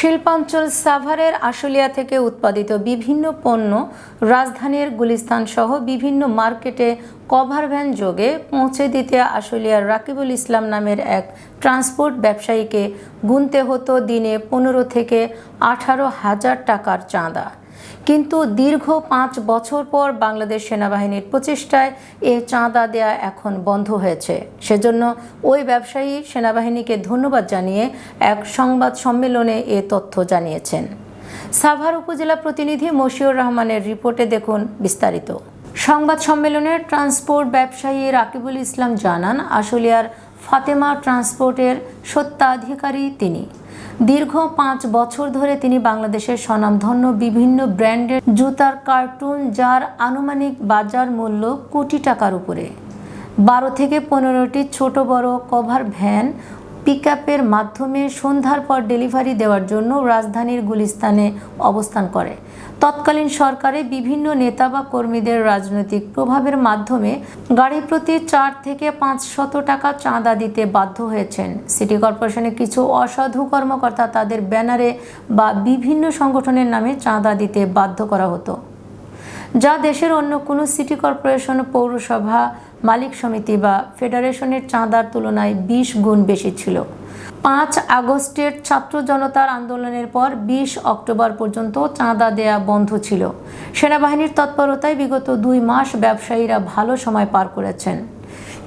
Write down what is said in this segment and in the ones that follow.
শিল্পাঞ্চল সাভারের আশুলিয়া থেকে উৎপাদিত বিভিন্ন পণ্য রাজধানীর গুলিস্তান সহ বিভিন্ন মার্কেটে কভার ভ্যান যোগে পৌঁছে দিতে আশুলিয়ার রাকিবুল ইসলাম নামের এক ট্রান্সপোর্ট ব্যবসায়ীকে গুনতে হতো দিনে পনেরো থেকে আঠারো হাজার টাকার চাঁদা। কিন্তু দীর্ঘ পাঁচ বছর পর বাংলাদেশ সেনাবাহিনীর প্রচেষ্টায় এ চাঁদা দেয়া এখন বন্ধ হয়েছে। সেজন্য ওই ব্যবসায়ী সেনাবাহিনীকে ধন্যবাদ জানিয়ে এক সংবাদ সম্মেলনে এ তথ্য জানিয়েছেন। সাভার উপজেলা প্রতিনিধি মশিউর রহমানের রিপোর্টে দেখুন বিস্তারিত। সংবাদ সম্মেলনে ট্রান্সপোর্ট ব্যবসায়ী রাকিবুল ইসলাম জানান, আশুলিয়ার ফাতেমা ট্রান্সপোর্টের সত্ত্বাধিকারী তিনি। দীর্ঘ পাঁচ বছর ধরে তিনি বাংলাদেশের স্বনামধন্য বিভিন্ন ব্র্যান্ডের জুতার কার্টুন, যার আনুমানিক বাজার মূল্য কোটি টাকার উপরে। বারো থেকে পনেরোটি ছোট বড় কভার ভ্যান পিকআপের মাধ্যমে সন্ধ্যার পর ডেলিভারি দেওয়ার জন্য রাজধানীর গুলিস্তানে অবস্থান করে। তৎকালীন সরকারে বিভিন্ন নেতা বা কর্মীদের রাজনৈতিক প্রভাবের মাধ্যমে গাড়ি প্রতি চার থেকে পাঁচ শত টাকা চাঁদা দিতে বাধ্য হয়েছেন। সিটি কর্পোরেশনের কিছু অসাধু কর্মকর্তা তাদের ব্যানারে বা বিভিন্ন সংগঠনের নামে চাঁদা দিতে বাধ্য করা হতো। যা দেশের অন্য কোনো সিটি কর্পোরেশন, পৌরসভা, মালিক সমিতি বা ফেডারেশনের চাঁদার তুলনায় বিশ গুণ বেশি ছিল। পাঁচ আগস্টের ছাত্র জনতার আন্দোলনের পর বিশ অক্টোবর পর্যন্ত চাঁদা দেয়া বন্ধ ছিল। সেনাবাহিনীর তৎপরতায় বিগত দুই মাস ব্যবসায়ীরা ভালো সময় পার করেছেন।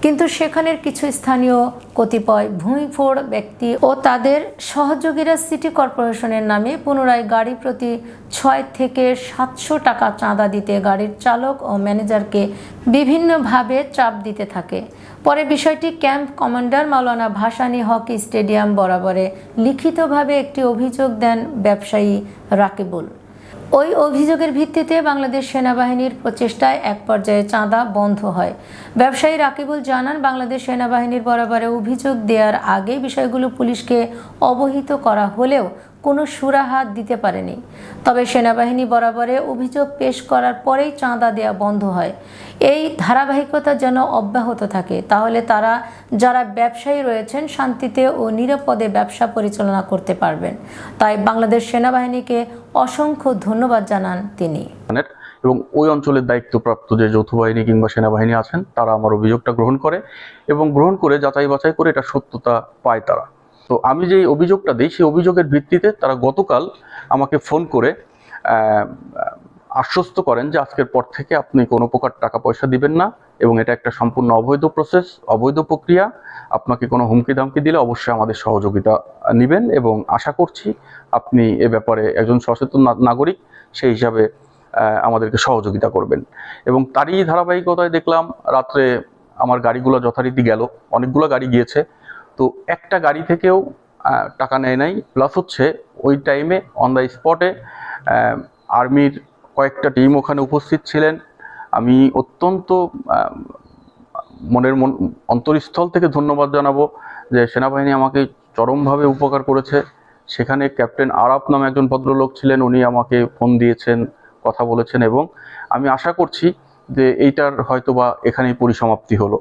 কিন্তু সেখানের কিছু স্থানীয় কতিপয় ভূমিফোড় ব্যক্তি ও তাদের সহযোগীরা সিটি কর্পোরেশনের নামে পুনরায় গাড়ি প্রতি ছয় থেকে সাতশো টাকা চাঁদা দিতে গাড়ির চালক ও ম্যানেজারকে বিভিন্নভাবে চাপ দিতে থাকে। পরে বিষয়টি camp commander Maulana Bhasani hockey stadium বরাবরে লিখিতভাবে একটি অভিযোগ দেন ব্যবসায়ী রাকিবুল। ওই অভিযোগের ভিত্তিতে বাংলাদেশ সেনাবাহিনীর প্রচেষ্টায় এক পর্যায়ে চাঁদা বন্ধ হয়। ব্যবসায়ী রাকিবুল জানান, বাংলাদেশ সেনাবাহিনীর বরাবরে অভিযোগ দেওয়ার আগে বিষয়গুলো পুলিশকে অবহিত করা হলেও কোনো সুরাহাত দিতে পারেনি। তবে সেনাবাহিনী বরাবরে অভিযোগ পেশ করার পরেই চাঁদা দেওয়া বন্ধ হয়। এই ধারাবাহিকতা যেন অব্যাহত থাকে, তাহলে তারা যারা ব্যবসায়ী রয়েছেন শান্তিতে ও নিরাপদে ব্যবসা পরিচালনা করতে পারবেন। তাই বাংলাদেশ সেনাবাহিনীকে অসংখ্য ধন্যবাদ জানান তিনি। এবং ওই অঞ্চলের দায়িত্বপ্রাপ্ত যে যৌথ বাহিনী কিংবা সেনাবাহিনী আছেন, তারা আমার অভিযোগটা গ্রহণ করে এবং গ্রহণ করে, যাচাই বাছাই করে এটা সত্যতা পায় তারা। তো আমি যে অভিযোগটা দিই, সেই অভিযোগের ভিত্তিতে তারা গতকাল আমাকে ফোন করে আশ্বস্ত করেন যে আজকের পর থেকে আপনি কোনো প্রকার টাকা পয়সা দিবেন না এবং এটা একটা সম্পূর্ণ অবৈধ প্রসেস অবৈধ প্রক্রিয়া। আপনাকে কোনো হুমকি দামকি দিলে অবশ্যই আমাদের সহযোগিতা নেবেন এবং আশা করছি আপনি এ ব্যাপারে একজন সচেতন নাগরিক, সেই হিসাবে আমাদেরকে সহযোগিতা করবেন। এবং তারই ধারাবাহিকতায় দেখলাম, রাত্রে আমার গাড়িগুলো যথারীতি গেল। অনেকগুলো গাড়ি গিয়েছে। তো একটা গাড়ি থেকেও টাকা নেয় নাই। প্লাস হচ্ছে, ওই টাইমে অন দ্য স্পটে আর্মির কয়েকটা টিম ওখানে উপস্থিত ছিলেন। আমি অত্যন্ত মনের মন, অন্তরস্থল থেকে ধন্যবাদ জানাব যে সেনাবাহিনী আমাকে চরমভাবে উপকার করেছে। সেখানে ক্যাপ্টেন আরাপ নামে একজন ভদ্রলোক ছিলেন, উনি আমাকে ফোন দিয়েছেন, কথা বলেছেন এবং আমি আশা করছি যে এইটার হয়তোবা এখানেই পরিসমাপ্তি হলো।